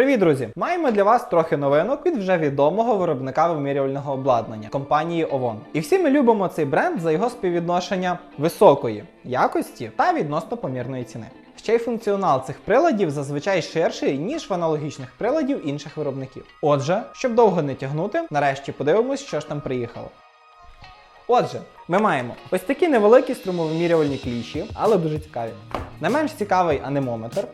Привіт, друзі! Маємо для вас трохи новинок від вже відомого виробника вимірювального обладнання компанії OVON. І всі ми любимо цей бренд за його співвідношення високої якості та відносно помірної ціни. Ще й функціонал цих приладів зазвичай ширший, ніж в аналогічних приладів інших виробників. Отже, щоб довго не тягнути, нарешті подивимось, що ж там приїхало. Отже, ми маємо ось такі невеликі струмовимірювальні кліші, але дуже цікаві. Не менш цікавий анемометр.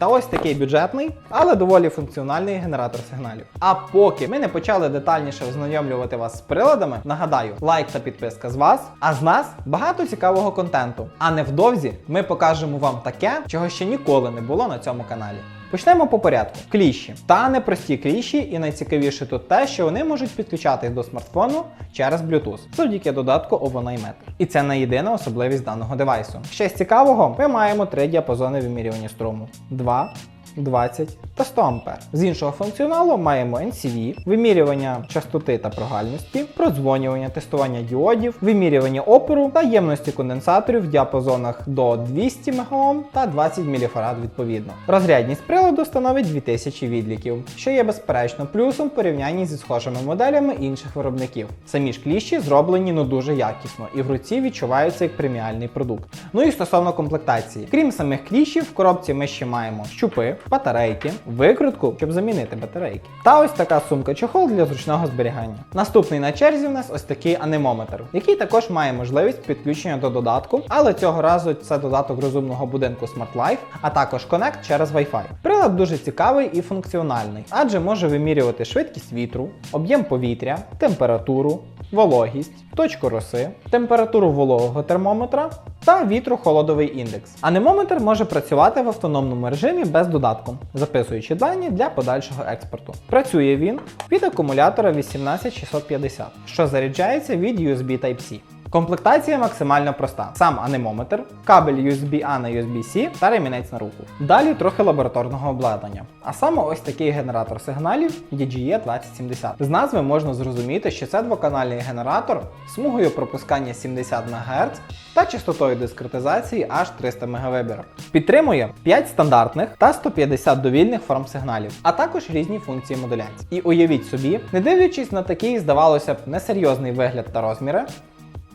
Та ось такий бюджетний, але доволі функціональний генератор сигналів. А поки ми не почали детальніше ознайомлювати вас з приладами, нагадаю, лайк та підписка з вас, а з нас багато цікавого контенту. А невдовзі ми покажемо вам таке, чого ще ніколи не було на цьому каналі. Почнемо по порядку. Кліші. Та непрості кліщі, і найцікавіше тут те, що вони можуть підключатись до смартфону через Bluetooth завдяки додатку Ovonimeter. І це не єдина особливість даного девайсу. Ще з цікавого, ми маємо три діапазони вимірювання струму: 2, 20 та 100 А. З іншого функціоналу маємо NCV, вимірювання частоти та прогальності, продзвонювання, тестування діодів, вимірювання опору та ємності конденсаторів в діапазонах до 200 мГом та 20 мФ відповідно. Розрядність приладу становить 2000 відліків, що є безперечно плюсом в порівнянні зі схожими моделями інших виробників. Самі ж кліщі зроблені ну дуже якісно і в руці відчуваються як преміальний продукт. Ну і стосовно комплектації, крім самих кліщів, в коробці ми ще маємо щупи, батарейки, викрутку, щоб замінити батарейки. Та ось така сумка чохол для зручного зберігання. Наступний на черзі в нас ось такий анемометр, який також має можливість підключення до додатку, але цього разу це додаток розумного будинку Smart Life, а також Connect через Wi-Fi. Прилад дуже цікавий і функціональний, адже може вимірювати швидкість вітру, об'єм повітря, температуру, вологість, точку роси, температуру вологого термометра та вітру-холодовий індекс. Анемометр може працювати в автономному режимі без додатку, записуючи дані для подальшого експорту. Працює він від акумулятора 18650, що заряджається від USB Type-C. Комплектація максимально проста: сам анемометр, кабель USB-A на USB-C та ремінець на руку. Далі трохи лабораторного обладнання. А саме ось такий генератор сигналів DGE 2070. З назви можна зрозуміти, що це двоканальний генератор з смугою пропускання 70 МГц та частотою дискретизації аж 300 МВ. Підтримує 5 стандартних та 150 довільних форм сигналів, а також різні функції модуляції. І уявіть собі, не дивлячись на такий, здавалося б, несерйозний вигляд та розміри,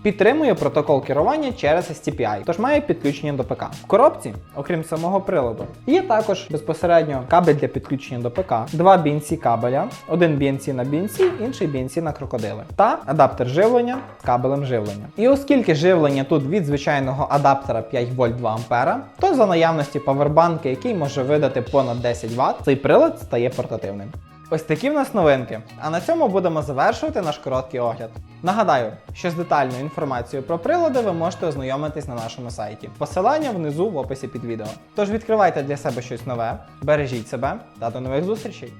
Підтримує протокол керування через STPI, тож має підключення до ПК. В коробці, окрім самого приладу, є також безпосередньо кабель для підключення до ПК, два BNC кабеля, один BNC на BNC, інший BNC на крокодили, та адаптер живлення з кабелем живлення. І оскільки живлення тут від звичайного адаптера 5 вольт 2 А, то за наявності павербанки, який може видати понад 10 Вт, цей прилад стає портативним. Ось такі в нас новинки. А на цьому будемо завершувати наш короткий огляд. Нагадаю, що з детальною інформацією про прилади ви можете ознайомитись на нашому сайті. Посилання внизу в описі під відео. Тож відкривайте для себе щось нове, бережіть себе та до нових зустрічей!